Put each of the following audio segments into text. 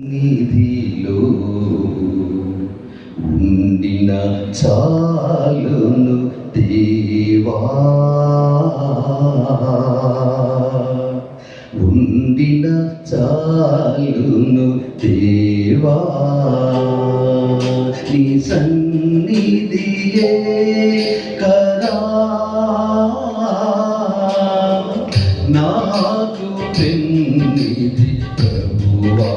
నిధిలో ఉండిన చాలును దేవా. ఉండిన చాలును దేవా. నీ సన్నిధియే కదా. నాకు పెన్నిధి ప్రభువా.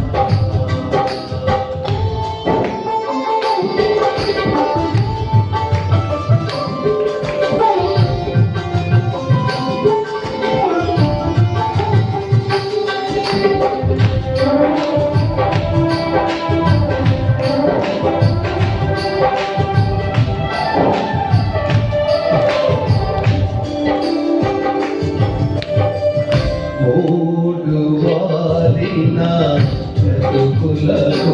వారిన బ్రతుకులకు